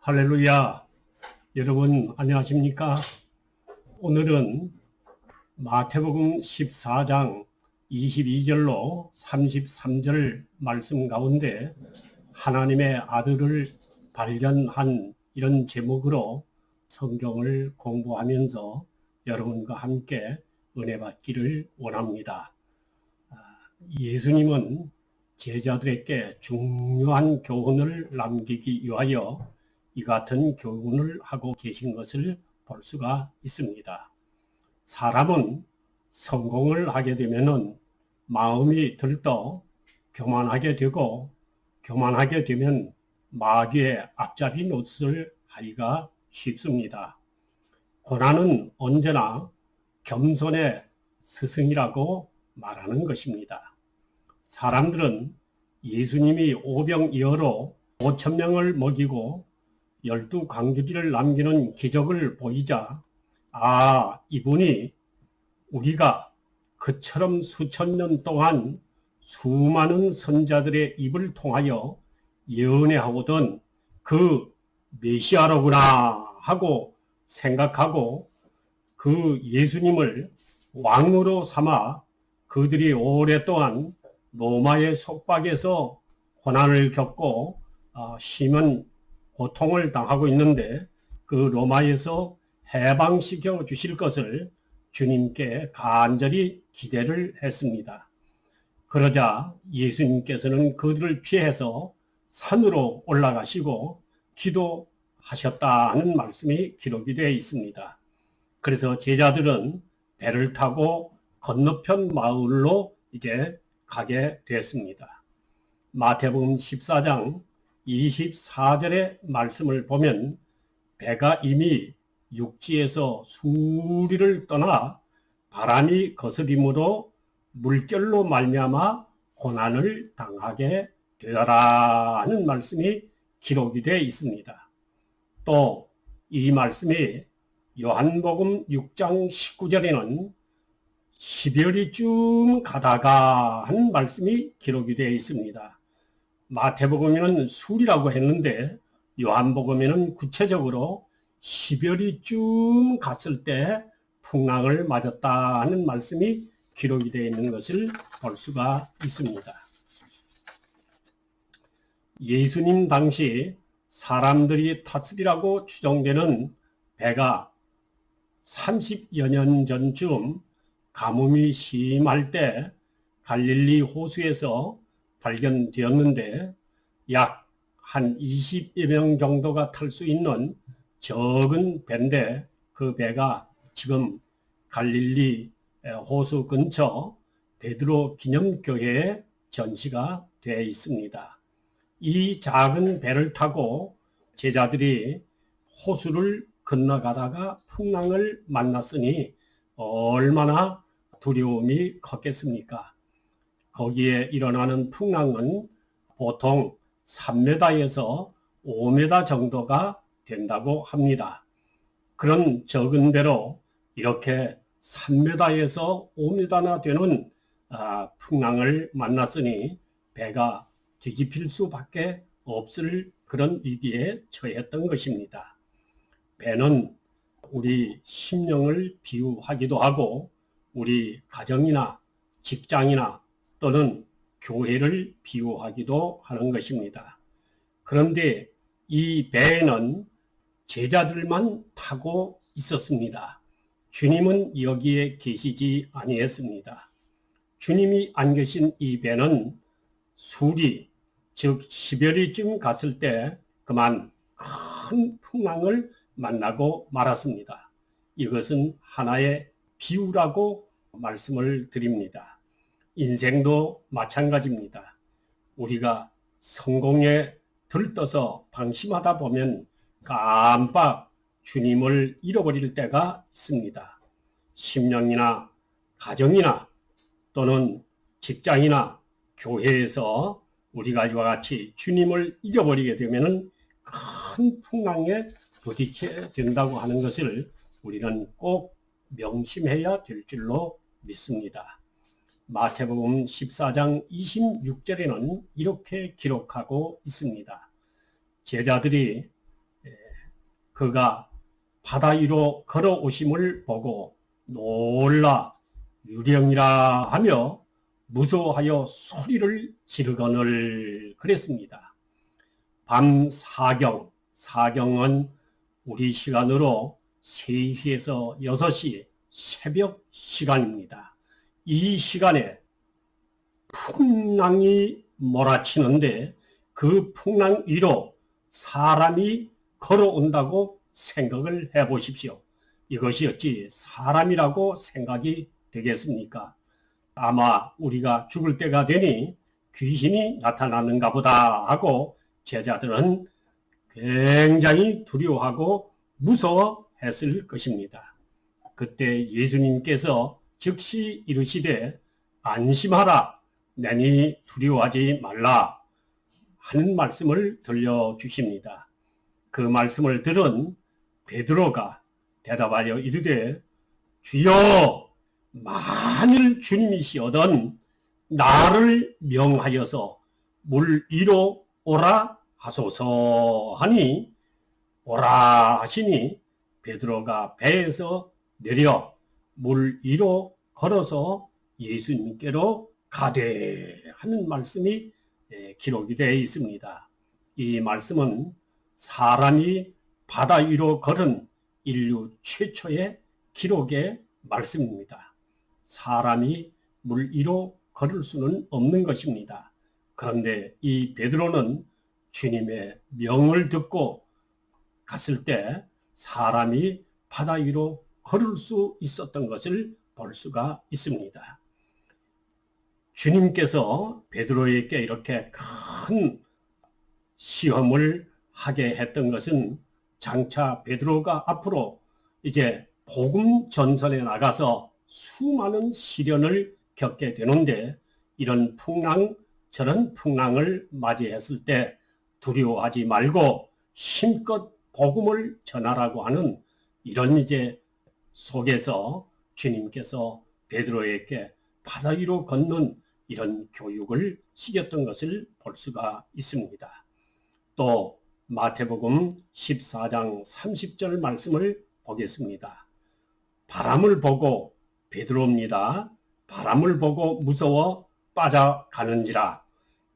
할렐루야. 여러분 안녕하십니까? 오늘은 마태복음 14장 22절로 33절 말씀 가운데 하나님의 아들을 발견한 이런 제목으로 성경을 공부하면서 여러분과 함께 은혜 받기를 원합니다. 아, 예수님은 제자들에게 중요한 교훈을 남기기 위하여 이 같은 교훈을 하고 계신 것을 볼 수가 있습니다. 사람은 성공을 하게 되면은 마음이 들떠 교만하게 되고 교만하게 되면 마귀의 앞잡이 노릇을 하기가 쉽습니다. 고난은 언제나 겸손의 스승이라고 말하는 것입니다. 사람들은 예수님이 오병이어로 5천 명을 먹이고 열두 광주리를 남기는 기적을 보이자 아 이분이 우리가 그처럼 수천 년 동안 수많은 선자들의 입을 통하여 예언해하고던 그 메시아로구나 하고 생각하고 그 예수님을 왕으로 삼아 그들이 오랫동안 로마의 속박에서 고난을 겪고 어, 심한 고통을 당하고 있는데 그 로마에서 해방시켜 주실 것을 주님께 간절히 기대를 했습니다. 그러자 예수님께서는 그들을 피해서 산으로 올라가시고 기도하셨다는 말씀이 기록이 되어 있습니다. 그래서 제자들은 배를 타고 건너편 마을로 이제 가게 됐습니다. 마태복음 14장 24절의 말씀을 보면 배가 이미 육지에서 수리를 떠나 바람이 거스림으로 물결로 말미암아 고난을 당하게 되어라 하는 말씀이 기록이 되어 있습니다. 또 이 말씀이 요한복음 6장 19절에는 12월이쯤 가다가 하는 말씀이 기록이 되어 있습니다. 마태복음에는 술이라고 했는데 요한복음에는 구체적으로 12월이쯤 갔을 때 풍랑을 맞았다 하는 말씀이 기록이 되어 있는 것을 볼 수가 있습니다. 예수님 당시 사람들이 탔으리라고 추정되는 배가 30여 년 전쯤 가뭄이 심할 때 갈릴리 호수에서 발견되었는데 약 한 20여 명 정도가 탈 수 있는 적은 배인데 그 배가 지금 갈릴리 호수 근처 베드로 기념교회에 전시가 되어 있습니다. 이 작은 배를 타고 제자들이 호수를 건너가다가 풍랑을 만났으니 얼마나 두려움이 컸겠습니까? 거기에 일어나는 풍랑은 보통 3m에서 5m 정도가 된다고 합니다. 그런 적은 배로 이렇게 3m에서 5m나 되는 아, 풍랑을 만났으니 배가 뒤집힐 수밖에 없을 그런 위기에 처했던 것입니다. 배는 우리 심령을 비유하기도 하고 우리 가정이나 직장이나 또는 교회를 비유하기도 하는 것입니다. 그런데 이 배에는 제자들만 타고 있었습니다. 주님은 여기에 계시지 아니했습니다. 주님이 안 계신 이 배는 술이 즉 10여리쯤 갔을 때 그만 큰 풍랑을 만나고 말았습니다. 이것은 하나의 비유라고 말씀을 드립니다. 인생도 마찬가지입니다. 우리가 성공에 들떠서 방심하다 보면 깜빡 주님을 잃어버릴 때가 있습니다. 심령이나 가정이나 또는 직장이나 교회에서 우리가 이와 같이 주님을 잊어버리게 되면 큰 풍랑에 부딪히게 된다고 하는 것을 우리는 꼭 명심해야 될 줄로 믿습니다. 마태복음 14장 26절에는 이렇게 기록하고 있습니다. 제자들이 그가 바다 위로 걸어오심을 보고 놀라 유령이라 하며 무서워하여 소리를 지르거늘 그랬습니다. 밤 사경, 사경은 우리 시간으로 3시에서 6시 새벽 시간입니다. 이 시간에 풍랑이 몰아치는데 그 풍랑 위로 사람이 걸어온다고 생각을 해 보십시오. 이것이 어찌 사람이라고 생각이 되겠습니까? 아마 우리가 죽을 때가 되니 귀신이 나타나는가 보다 하고 제자들은 굉장히 두려워하고 무서워했을 것입니다. 그때 예수님께서 즉시 이르시되 안심하라 내니 두려워하지 말라 하는 말씀을 들려주십니다. 그 말씀을 들은 베드로가 대답하여 이르되 주여 만일 주님이시거든 나를 명하여서 물 위로 오라 하소서 하니 오라 하시니 베드로가 배에서 내려 물 위로 걸어서 예수님께로 가되 하는 말씀이 예, 기록이 되어 있습니다. 이 말씀은 사람이 바다 위로 걸은 인류 최초의 기록의 말씀입니다. 사람이 물 위로 걸을 수는 없는 것입니다. 그런데 이 베드로는 주님의 명을 듣고 갔을 때 사람이 바다 위로 걸을 수 있었던 것을 볼 수가 있습니다. 주님께서 베드로에게 이렇게 큰 시험을 하게 했던 것은 장차 베드로가 앞으로 이제 복음 전선에 나가서 수많은 시련을 겪게 되는데 이런 풍랑 저런 풍랑을 맞이했을 때 두려워하지 말고 힘껏 복음을 전하라고 하는 이런 이제 속에서 주님께서 베드로에게 바다 위로 걷는 이런 교육을 시켰던 것을 볼 수가 있습니다. 또 마태복음 14장 30절 말씀을 보겠습니다. 바람을 보고 베드로입니다. 바람을 보고 무서워 빠져가는지라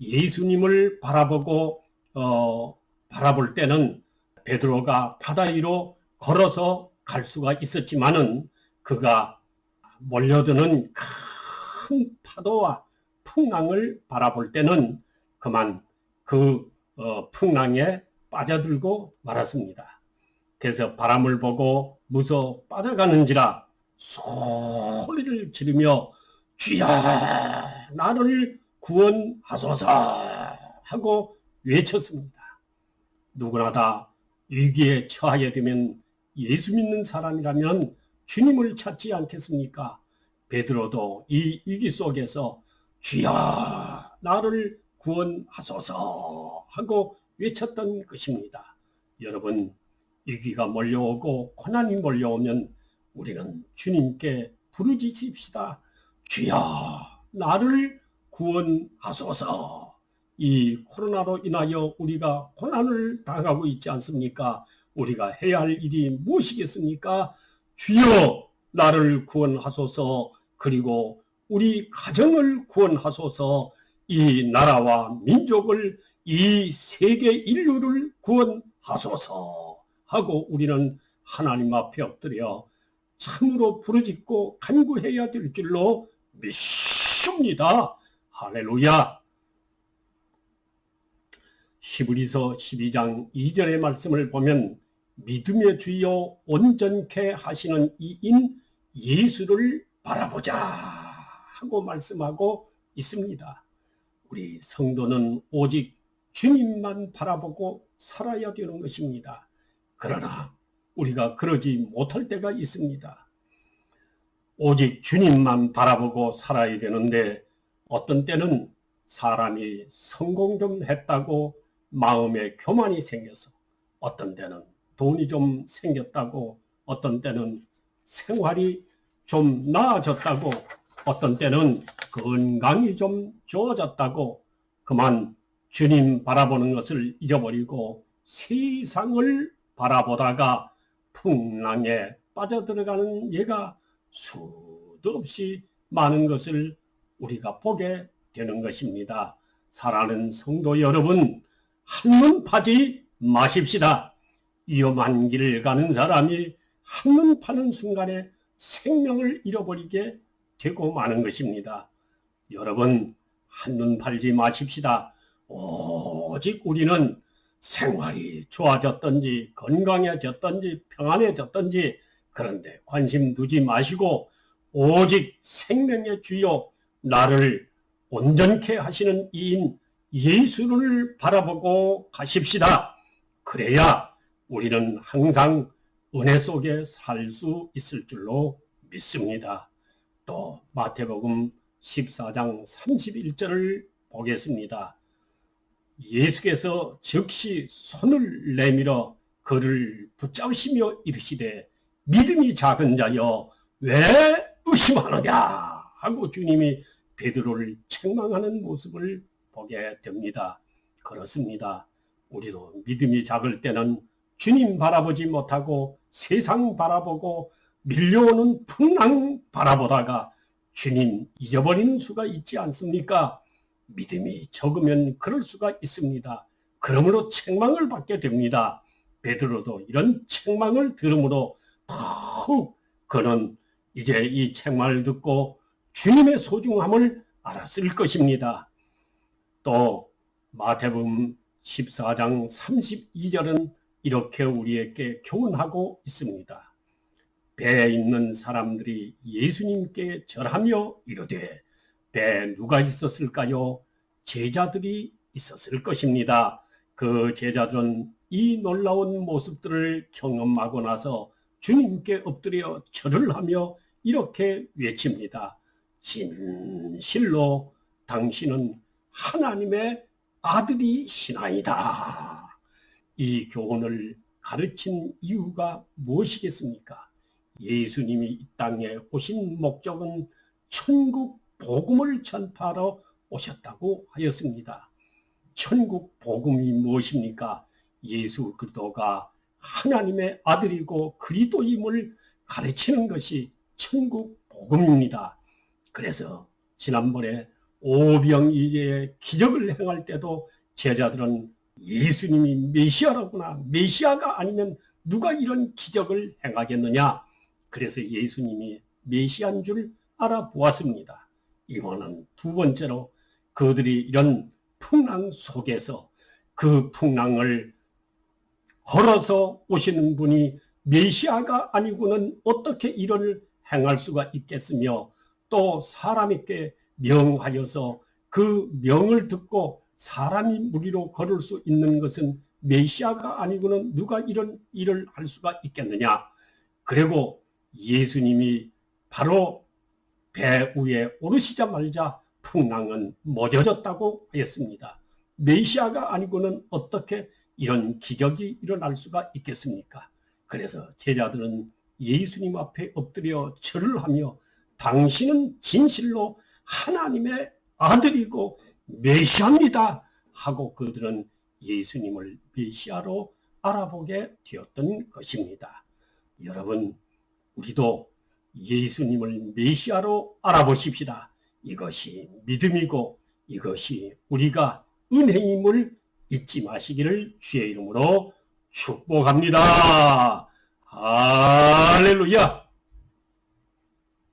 예수님을 바라보고 어, 바라볼 때는 베드로가 바다 위로 걸어서 갈 수가 있었지만은 그가 몰려드는 큰 파도와 풍랑을 바라볼 때는 그만 그 어, 풍랑에 빠져들고 말았습니다. 그래서 바람을 보고 무서워 빠져가는지라 소리를 지르며 주야 나를 구원하소서 하고 외쳤습니다. 누구나 다 위기에 처하게 되면 예수 믿는 사람이라면 주님을 찾지 않겠습니까? 베드로도 이 위기 속에서 주여 나를 구원하소서 하고 외쳤던 것입니다. 여러분 위기가 몰려오고 고난이 몰려오면 우리는 주님께 부르짖읍시다. 주여 나를 구원하소서. 이 코로나로 인하여 우리가 고난을 당하고 있지 않습니까? 우리가 해야 할 일이 무엇이겠습니까? 주여 나를 구원하소서 그리고 우리 가정을 구원하소서 이 나라와 민족을 이 세계 인류를 구원하소서 하고 우리는 하나님 앞에 엎드려 참으로 부르짖고 간구해야 될 줄로 믿습니다. 할렐루야. 히브리서 12장 2절의 말씀을 보면 믿음의 주여 온전케 하시는 이인 예수를 바라보자 하고 말씀하고 있습니다. 우리 성도는 오직 주님만 바라보고 살아야 되는 것입니다. 그러나 우리가 그러지 못할 때가 있습니다. 오직 주님만 바라보고 살아야 되는데 어떤 때는 사람이 성공 좀 했다고 마음에 교만이 생겨서 어떤 때는 돈이 좀 생겼다고 어떤 때는 생활이 좀 나아졌다고 어떤 때는 건강이 좀 좋아졌다고 그만 주님 바라보는 것을 잊어버리고 세상을 바라보다가 풍랑에 빠져들어가는 얘가 수도 없이 많은 것을 우리가 보게 되는 것입니다. 사랑하는 성도 여러분, 한눈 파지 마십시다. 위험한 길을 가는 사람이 한눈 파는 순간에 생명을 잃어버리게 되고 마는 것입니다. 여러분, 한눈 팔지 마십시다. 오직 우리는 생활이 좋아졌던지 건강해졌던지 평안해졌던지 그런데 관심 두지 마시고 오직 생명의 주요 나를 온전케 하시는 이인 예수를 바라보고 가십시다. 그래야 우리는 항상 은혜 속에 살 수 있을 줄로 믿습니다. 또 마태복음 14장 31절을 보겠습니다. 예수께서 즉시 손을 내밀어 그를 붙잡으시며 이르시되 믿음이 작은 자여 왜 의심하느냐 하고 주님이 베드로를 책망하는 모습을 보게 됩니다. 그렇습니다. 우리도 믿음이 작을 때는 주님 바라보지 못하고 세상 바라보고 밀려오는 풍랑 바라보다가 주님 잊어버리는 수가 있지 않습니까? 믿음이 적으면 그럴 수가 있습니다. 그러므로 책망을 받게 됩니다. 베드로도 이런 책망을 들으므로 더욱 그는 이제 이 책망을 듣고 주님의 소중함을 알았을 것입니다. 또 마태복음 14장 32절은 이렇게 우리에게 교훈하고 있습니다. 배에 있는 사람들이 예수님께 절하며 이르되 배에 누가 있었을까요? 제자들이 있었을 것입니다. 그 제자들은 이 놀라운 모습들을 경험하고 나서 주님께 엎드려 절을 하며 이렇게 외칩니다. 진실로 당신은 하나님의 아들이시나이다. 이 교훈을 가르친 이유가 무엇이겠습니까? 예수님이 이 땅에 오신 목적은 천국 복음을 전파하러 오셨다고 하였습니다. 천국 복음이 무엇입니까? 예수 그리스도가 하나님의 아들이고 그리스도임을 가르치는 것이 천국 복음입니다. 그래서 지난번에 오병이의 기적을 행할 때도 제자들은 예수님이 메시아라구나. 메시아가 아니면 누가 이런 기적을 행하겠느냐. 그래서 예수님이 메시아인 줄 알아보았습니다. 이번은 두 번째로 그들이 이런 풍랑 속에서 그 풍랑을 걸어서 오시는 분이 메시아가 아니고는 어떻게 이런 행할 수가 있겠으며 또 사람에게 명하여서 그 명을 듣고 사람이 무리로 걸을 수 있는 것은 메시아가 아니고는 누가 이런 일을 할 수가 있겠느냐. 그리고 예수님이 바로 배 위에 오르시자마자 풍랑은 멎어졌다고 하였습니다. 메시아가 아니고는 어떻게 이런 기적이 일어날 수가 있겠습니까? 그래서 제자들은 예수님 앞에 엎드려 절을 하며 당신은 진실로 하나님의 아들이고 메시아입니다. 하고 그들은 예수님을 메시아로 알아보게 되었던 것입니다. 여러분, 우리도 예수님을 메시아로 알아보십시다. 이것이 믿음이고 이것이 우리가 은혜임을 잊지 마시기를 주의 이름으로 축복합니다. 할렐루야!